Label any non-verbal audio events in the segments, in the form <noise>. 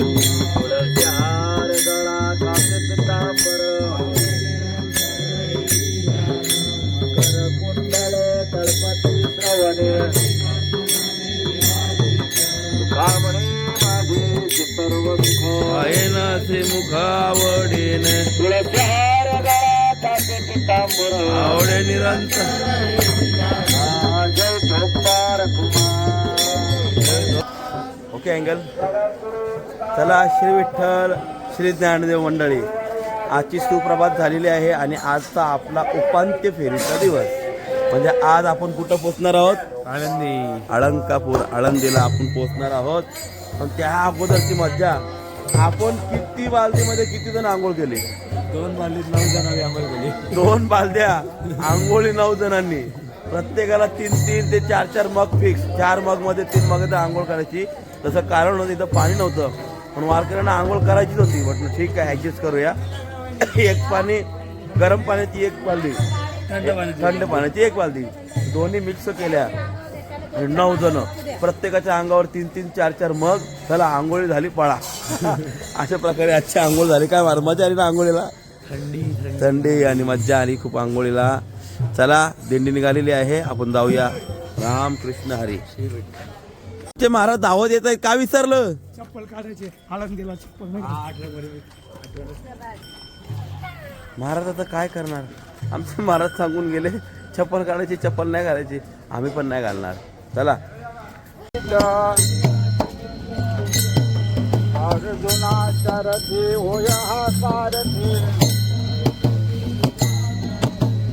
तुळशीहार गळा कासे पितांबर कर कुंडल तळपती श्रवणे माझे सर्व सुख गळा आवडे निरंतर जय कुमार ओके अँगल. चला श्री विठ्ठल श्री ज्ञानदेव मंडळी आजची सुप्रभात झालेली आहे आणि आजचा आपला उपांत्य फेरीचा दिवस. म्हणजे आज आपण कुठं पोचणार आहोत? आनंदी अलंकापूर आळंदीला आपण पोचणार आहोत. पण त्या अगोदरची मज्जा. आपण किती बालदीमध्ये किती जण आंघोळ केली? दोन बालीत नऊ जण आंघोळ केली. दोन बालद्या आंघोळी नऊ जणांनी. प्रत्येकाला तीन तीन ते चार चार मग फिक्स चार मग मध्ये तीन मग आंघोळ करायची. तसं कारण नव्हतं इथं पाणी नव्हतं. पण वारकऱ्यांना आंघोळ करायचीच होती. म्हटलं ठीक आहे ऍडजस्ट करूया. एक पाणी गरम पाण्याची एक बालदी. थंड पाण्याची. एक बालदी. दोन्ही मिक्स केल्या. नऊ जण. प्रत्येकाच्या अंगावर तीन तीन चार चार मग. चला आंघोळी झाली पळा. <laughs> अशा प्रकारे आजची आंघोळ झाली. काय मार मजा आली ना आंघोळीला? थंडी थंडी. थंडी आणि मज्जा आली खूप आंघोळीला. चला दिंडी निघालेली आहे. आपण जाऊया. राम कृष्ण हरी ते महाराज दावत येत आहेत का विसरलं? चप्पल काढायचे आळंदीला चप्पल महाराज आता काय करणार? आमचे महाराज सांगून गेले चप्पल काढायची चप्पल नाही घालायची आम्ही पण नाही घालणार. चला. अर्जुना होया हा सारथी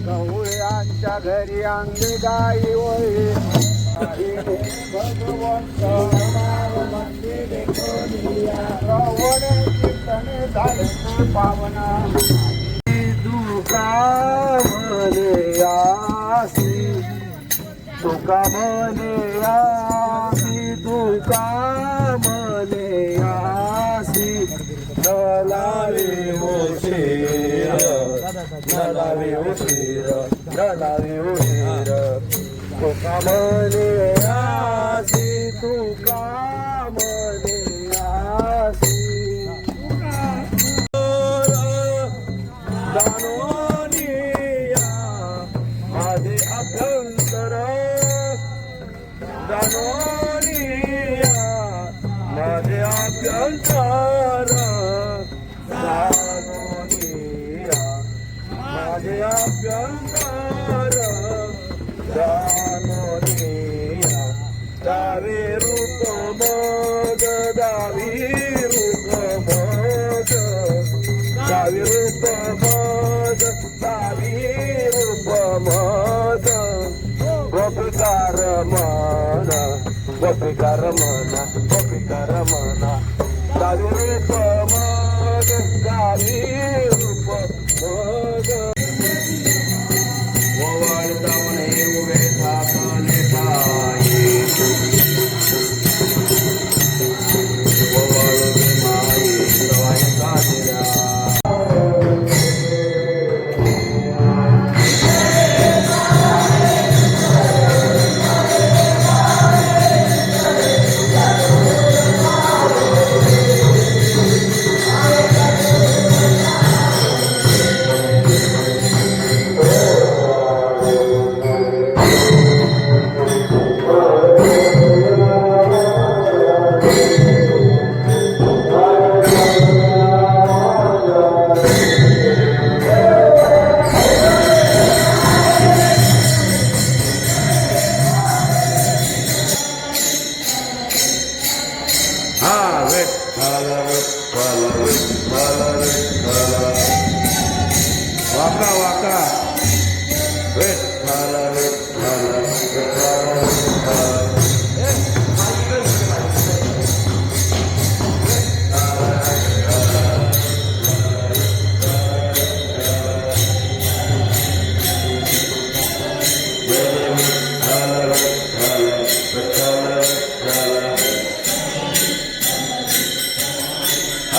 गवळ्यांच्या घरी अंगी गाई होई पावना दुका म्हणे आसी तुका म्हणे आसी तुका म्हणे आसी नलावे उशीर नलावे उशीर नलावे उशीर. तुका आसी तुका म्हणे आसी दानोनिया माझे अभ्यंतर. दानोनिया माझे अभ्यंतर. दानोनिया माझे अभ्यंतर. गोपिकार मन गोपिकार मन दावी रूप मग दावी रूप मग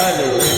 Hallelujah.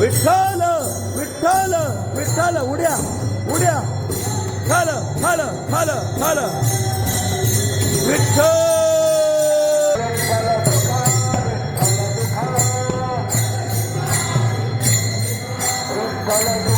विठ्ठल विठ्ठल विठ्ठल उड्या उड्या. खाल खाल खाल खाल. विठ्ठल. Follow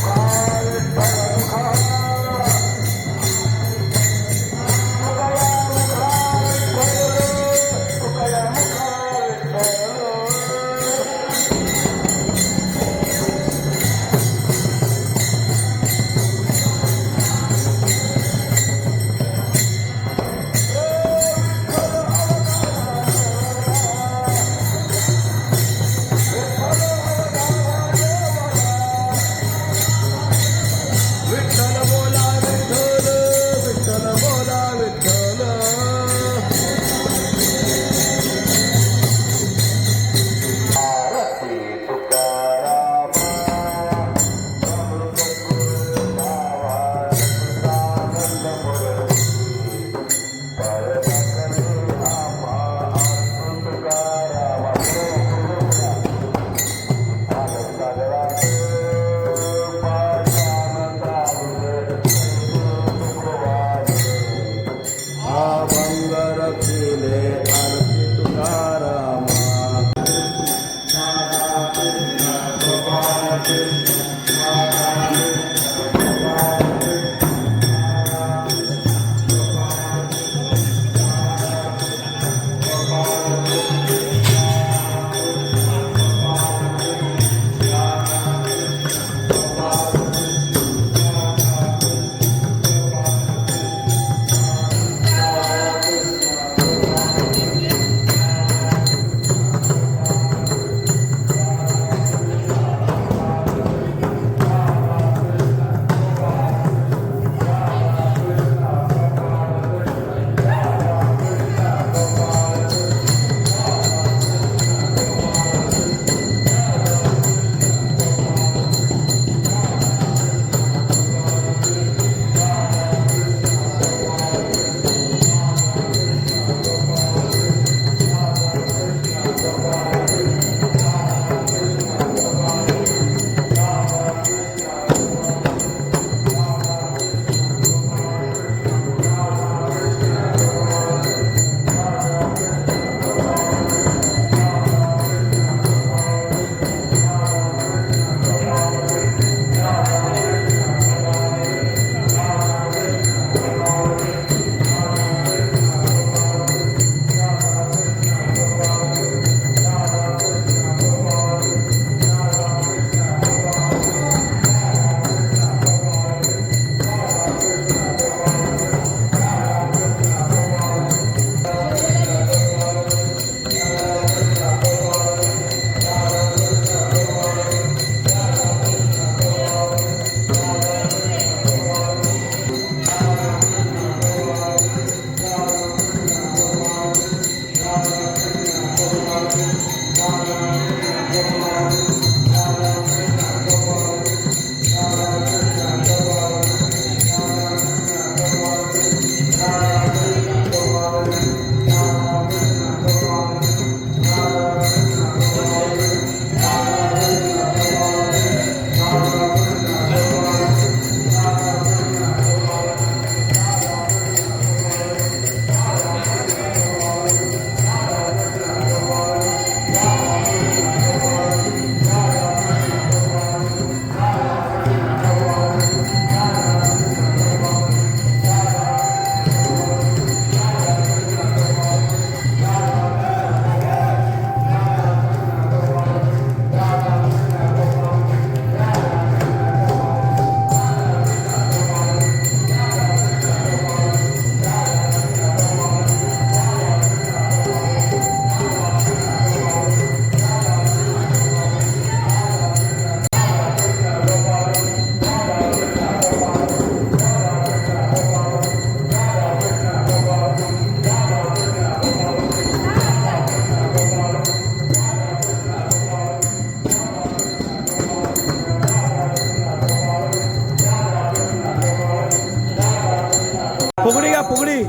પુગડી ગયા પુગડી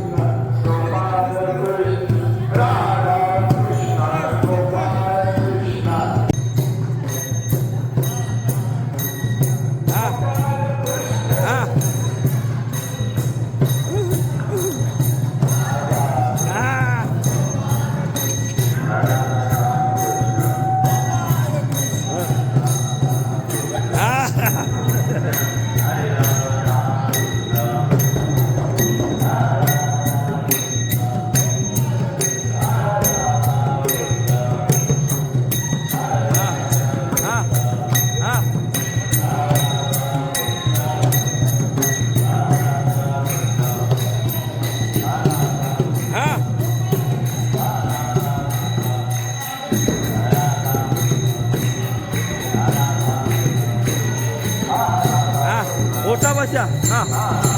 啊！啊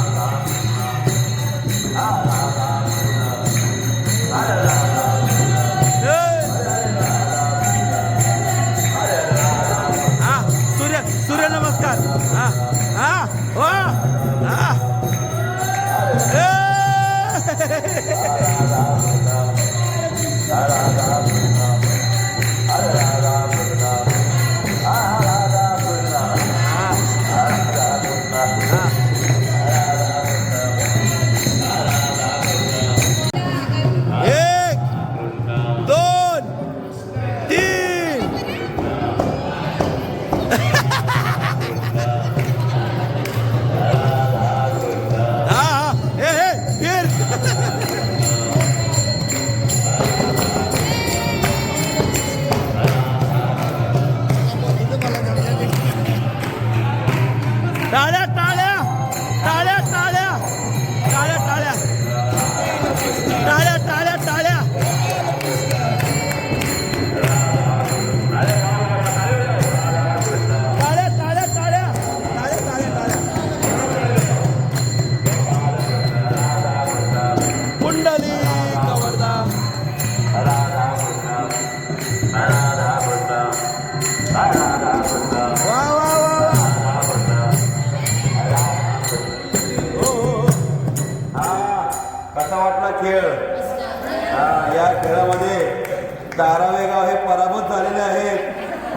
दारावे गाव हे पराभूत झालेले आहेत.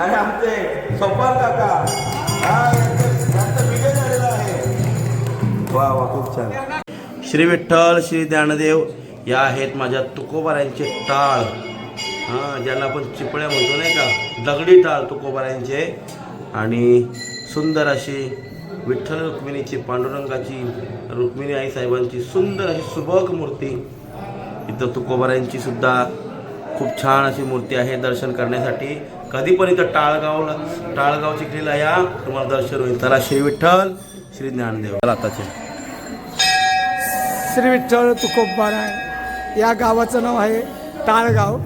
आणि आमचे सोपान काका. हा विजय झालेला आहे. वा वा खूप छान. श्री विठ्ठल श्री ज्ञानदेव या आहेत माझ्या तुकोबाऱ्यांचे टाळ. हां ज्यांना आपण चिपळ्या म्हणतो नाही का? दगडी टाळ तुकोबाऱ्यांचे आणि सुंदर अशी विठ्ठल रुक्मिणीची पांडुरंगाची रुक्मिणी आई साहेबांची सुंदर अशी सुबक मूर्ती. इथं तुकोबारायांची सुद्धा खूप छान अशी मूर्ती आहे दर्शन करण्यासाठी. कधी पण इथं टाळगावला टाळगाव चिखलीला या. तुम्हाला दर्शन होईल. चला श्री विठ्ठल श्री ज्ञानदेव. आताचे. श्री विठ्ठल तुकोबाराय या गावाचं नाव आहे टाळगाव.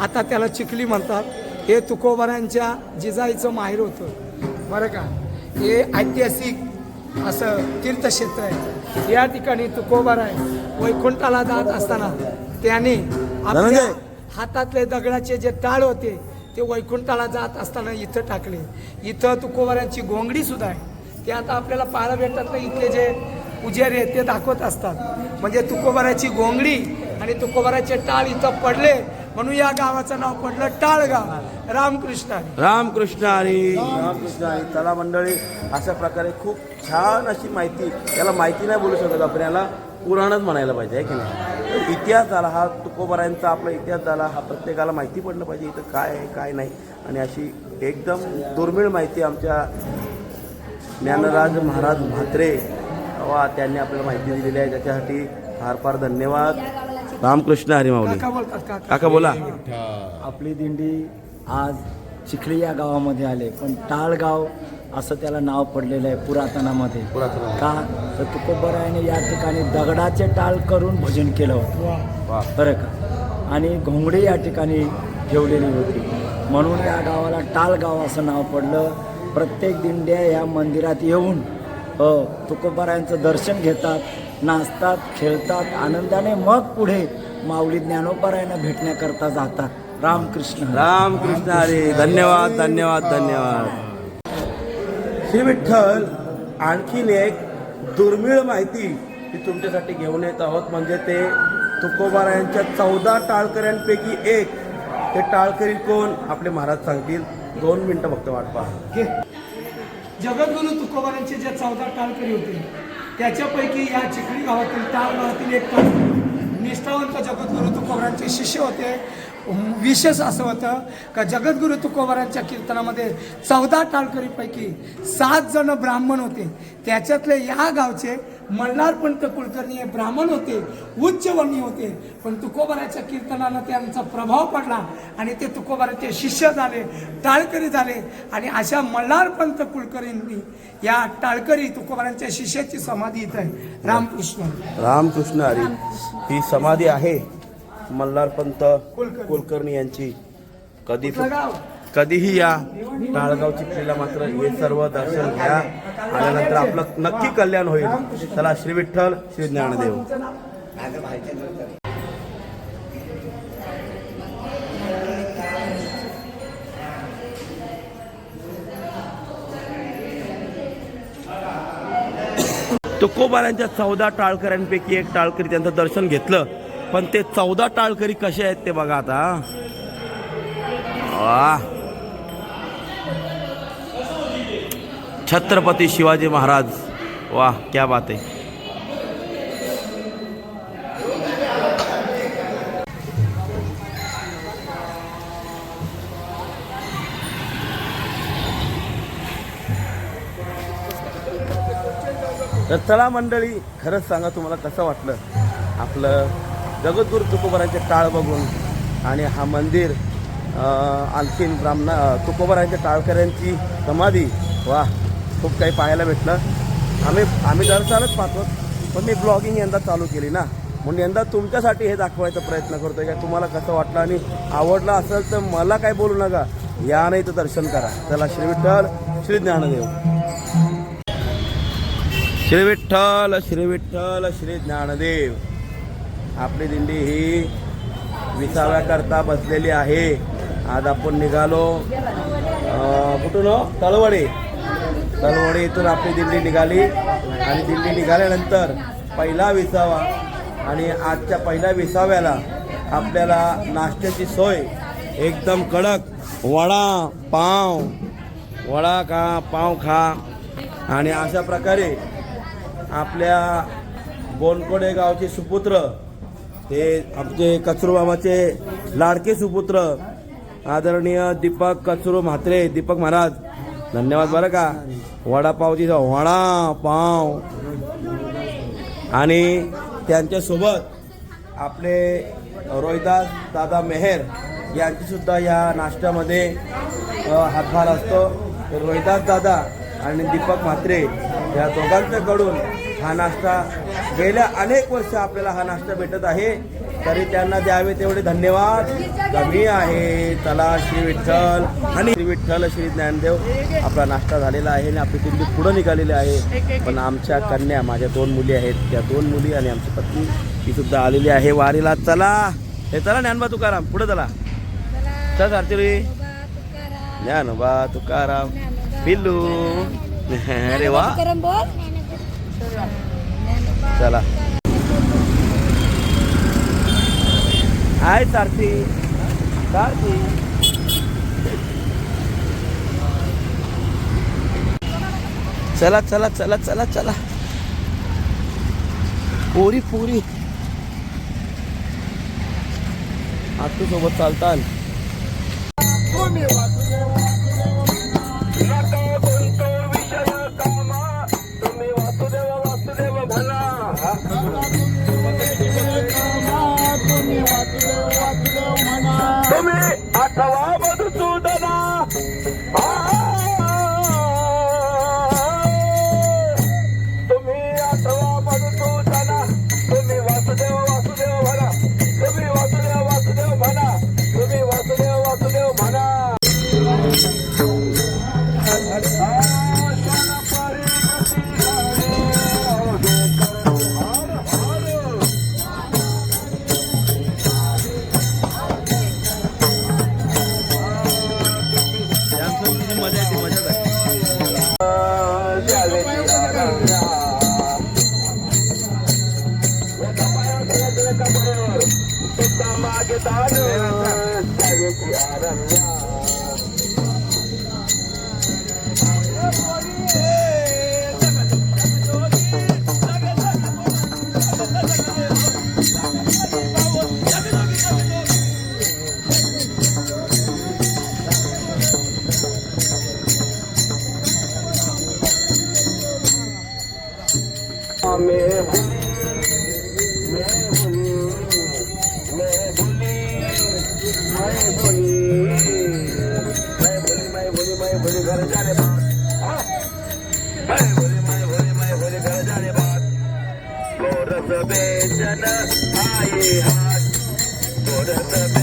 आता त्याला चिखली म्हणतात. हे तुकोबारांच्या जिजाईचं माहेर होतं. बरं का? हे ऐतिहासिक असं तीर्थक्षेत्र आहे. या ठिकाणी तुकोबाराय वैकुंठाला जात असताना त्याने आपल्या. हातातले दगडाचे जे टाळ होते ते वैकुंठाला जात असताना इथं टाकले. इथं तुकोबारांची गोंगडी सुद्धा आहे. ते आता आपल्याला पाहायला भेटत नाही इथले जे पुजारी आहेत ते दाखवत असतात. म्हणजे तुकोबाराची गोंगडी आणि तुकोबाराचे टाळ इथं पडले म्हणून या गावाचं नाव पडलं टाळगाव. रामकृष्ण. रामकृष्ण आणि रामकृष्ण आणि चला मंडळी अशा प्रकारे खूप छान अशी माहिती याला माहिती नाही बोलू शकत आपण याला पुराणच म्हणायला पाहिजे आहे की नाही? तर इतिहास झाला हा तुकोबारायांचा आपला इतिहास झाला हा प्रत्येकाला माहिती पडलं पाहिजे इथं काय आहे काय नाही. आणि अशी एकदम दुर्मिळ माहिती आमच्या ज्ञानराज महाराज म्हात्रे वा त्यांनी आपल्याला माहिती दिलेली आहे. त्याच्यासाठी फार फार धन्यवाद. रामकृष्ण हरी माऊली. काका बोलतात काका. काका बोला. आपली दिंडी आज चिखली या गावामध्ये आले पण टाळगाव असं त्याला नाव पडलेलं आहे पुरातनामध्ये. पुरातन का? तर तुकोबरायाने या ठिकाणी दगडाचे टाळ करून भजन केलं होतं. बरं का? आणि घोंगडी या ठिकाणी ठेवलेली होती. म्हणून या गावाला टाळगाव असं नाव पडलं. प्रत्येक दिंड्या या मंदिरात येऊन तुकोबारायांचं दर्शन घेतात नाचतात खेळतात आनंदाने मग पुढे माऊली ज्ञानोबारायांना भेटण्याकरता जातात. रामकृष्ण. रामकृष्ण हरी. धन्यवाद धन्यवाद धन्यवाद. श्री विठ्ठल आणखीन एक दुर्मिळ माहिती ती तुमच्यासाठी घेऊन येत आहोत. म्हणजे ते तुकोबारायांच्या चौदा टाळकऱ्यांपैकी एक. ते टाळकरी कोण? आपले महाराज सांगतील. दोन मिनटं फक्त वाट पहा. जगद्गुरु तुकोबारांचे ज्या चौदा टाळकरी होते त्याच्यापैकी या चिखली गावातील टाळ गावातील एक निष्ठावंत जगद्गुरु तुकोबारांचे शिष्य होते. विशेष असं होतं का जगद्गुरु तुकोबारांच्या कीर्तनामध्ये चौदा टाळकरीपैकी सात जण ब्राह्मण होते. त्याच्यातले या गावचे मल्हारपंत कुलकर्णी हे ब्राह्मण होते उच्चवर्णीय होते. पण तुकोबाराच्या कीर्तनानं त्यांचा प्रभाव पडला आणि ते तुकोबाराचे शिष्य झाले टाळकरी झाले आणि अशा मल्हारपंत कुलकर्णींनी या टाळकरी तुकोबारांच्या शिष्याची समाधी इथं आहे. रामकृष्ण. रामकृष्ण हरी ही समाधी आहे. मल्हारपंत कुलकर्णी. कुलकर्णी यांची कधी कधीही या टाळगाव चिखलीला मात्र हे सर्व दर्शन घ्या आल्यानंतर आपलं नक्की कल्याण होईल चला श्री विठ्ठल श्री ज्ञानदेव? तुकोबारांच्या चौदा टाळकऱ्यांपैकी एक टाळकरी त्यांचं दर्शन घेतलं पण ते चौदा टाळकरी कसे आहेत ते बघा आता. वा. छत्रपती शिवाजी महाराज. वा क्या बात आहे. तर चला मंडळी खरंच सांगा तुम्हाला कसं वाटलं आपलं जगद्गुरु तुकोबरांचे टाळ बघून आणि हा मंदिर आणखीन ब्राह्मणा तुकोबरांच्या टाळकऱ्यांची समाधी वा खूप काही पाहायला भेटलं. आम्ही आम्ही दर चालत पाहतो पण मी ब्लॉगिंग यंदा चालू केली ना. म्हणून यंदा तुमच्यासाठी हे दाखवायचा प्रयत्न करतो का? तुम्हाला कसं वाटलं आणि आवडलं असेल तर मला काय बोलू नका. या नाही तर दर्शन करा. चला श्री विठ्ठल श्री ज्ञानदेव. श्री विठ्ठल श्री विठ्ठल श्री ज्ञानदेव. आपली दिंडी ही विसाव्याकरता बसलेली आहे. आज आपण निघालो. कुठून हो? तळवडे. तळवडे इथून आपली दिंडी निघाली. आणि दिंडी निघाल्यानंतर पहिला विसावा आणि आजच्या पहिल्या विसाव्याला आपल्याला नाश्त्याची सोय. एकदम कडक. वडा पाव. वडा खा पाव खा. आणि अशा प्रकारे आपल्या बोनकोडे गावचे सुपुत्र हे आमचे कचरू बाबाचे लाडके सुपुत्र आदरणीय दीपक कचरू म्हात्रे दीपक महाराज. धन्यवाद बरं का. वडापावची वडा पाव आणि त्यांच्यासोबत आपले रोहिदास दादा मेहर यांचीसुद्धा या नाश्त्यामध्ये हातभार असतो. रोहिदास दादा आणि दीपक म्हात्रे या दोघांच्याकडून हा नाश्ता गेल्या अनेक वर्ष आपल्याला हा नाश्ता भेटत आहे. तरी त्यांना द्यावे तेवढे धन्यवाद. कमी आहे चला श्री विठ्ठल आणि श्री विठ्ठल श्री ज्ञानदेव. आपला नाश्ता झालेला आहे आणि आपली दिंडी पुढं निघालेली आहे. पण आमच्या कन्या माझ्या दोन मुली आहेत. त्या दोन मुली आणि आमची पत्नी ही सुद्धा आलेली आहे वारीला. चला. हे चला ज्ञानबा तुकाराम. पुढे चला. चल सारती ज्ञानोबा तुकाराम. पिल्लू. <laughs> अरे वा. चला. हाय सारथी. सारथी. चला चला चला चला चला. पोरी पोरी. आतू सोबत चालताल hard, but at the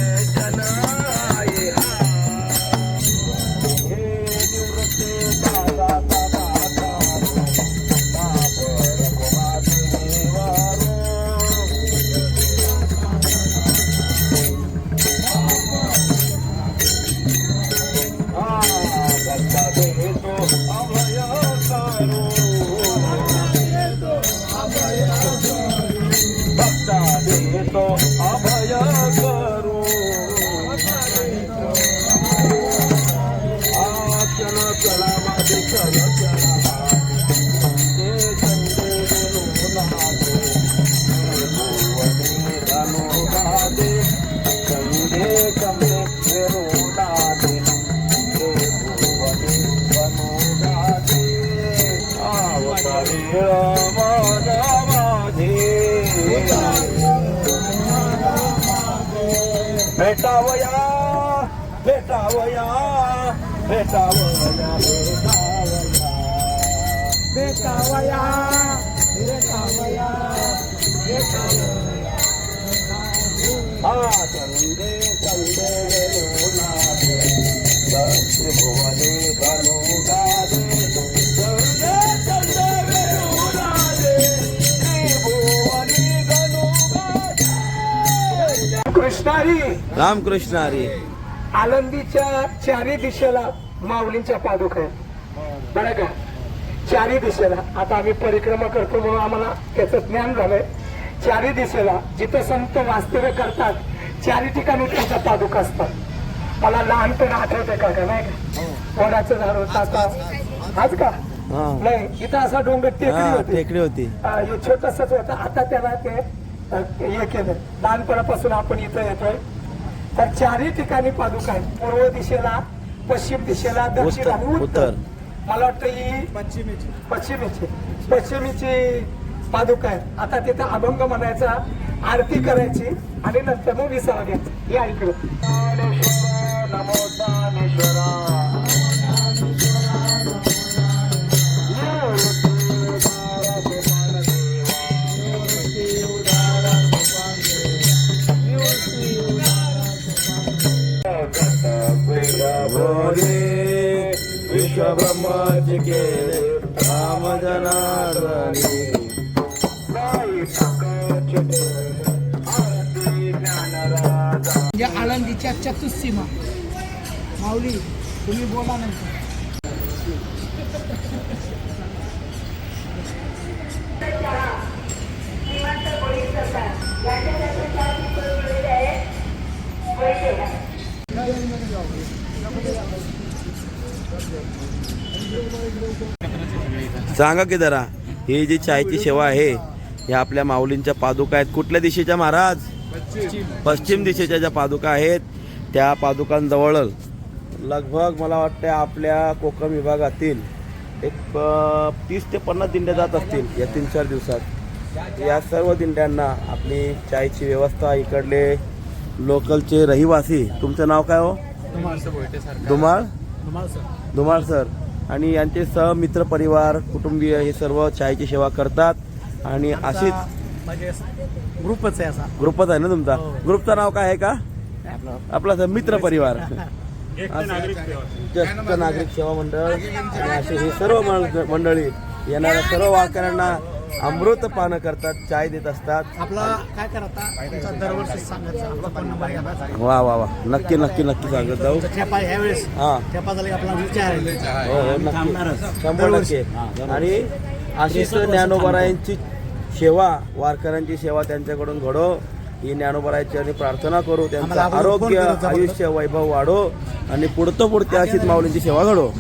Ramakrishna Hari. आनंदीच्या चारी दिशेला माऊलींच्या पादुका आहेत. बरं का? चारी दिशेला. आता आम्ही परिक्रमा करतो म्हणून आम्हाला त्याचं ज्ञान झालंय. चारी दिशेला जिथं संत वास्तव्य करतात चारी ठिकाणी त्यांच्या पादुका असतात. मला लहानपण आठवते का का नाही का? वडाचं झाड होतं आता. आज का? हा. नाही इथं असा डोंगर टेकडी हा होती. टेकडी होती. अं, हे छोटसच होतं. आता त्याला ते हे केलं लहानपणापासून आपण इथं येतोय. तर चारही ठिकाणी पादुका आहेत. पूर्व दिशेला पश्चिम दिशेला दक्षिण आणि उत्तर. मला वाटतं ही पश्चिमेची. पश्चिमेची पश्चिमेची पादुका आहे आता तिथं अभंग म्हणायचा आरती करायची आणि नंतर मग विसावा घ्यायचा. या इकडं. विश्वब्रह्माचे केले राम जनार्दनी या आळंदीच्या चतुसीमा माऊली तुम्ही बोला नंतर. सांगा की जरा ही जी चायची सेवा आहे या आपल्या माऊलींच्या पादुका आहेत. कुठल्या दिशेच्या महाराज? पश्चिम दिशेच्या ज्या पादुका आहेत त्या पादुकांजवळ. लगभग मला वाटतं आपल्या कोकण विभागातील एक तीस ते पन्नास दिंड्या जात असतील या तीन चार दिवसात. या सर्व दिंड्यांना आपली चायची व्यवस्था इकडले लोकलचे रहिवासी. तुमचं नाव काय हो? धुमाळ धुमाळ सर. आणि यांचे सहमित्र परिवार कुटुंबीय हे सर्व चायची सेवा करतात. आणि अशीच म्हणजे ग्रुपच आहे असा. ग्रुपच आहे ना तुमचा? ग्रुपचं नाव काय आहे का? आपला? सर मित्र परिवार. ज्येष्ठ नागरिक सेवा. मंडळ आणि असे हे सर्व मंड- मंडळी येणाऱ्या सर्व वारकऱ्यांना अमृत पानं करतात चाय देत असतात. आपला काय करता दरवर्षी वा वा वा. नक्की नक्की नक्की सांगत जाऊ. हा. हो हो नक्की. शंभर टक्के. आणि अशीच ज्ञानोबरायांची सेवा वारकऱ्यांची सेवा त्यांच्याकडून घडो. ही ज्ञानोबरायची आणि प्रार्थना करू. त्यांचं आरोग्य. आयुष्य वैभव वाढो. आणि पुढतं पुढते अशीच माऊलींची सेवा घडो.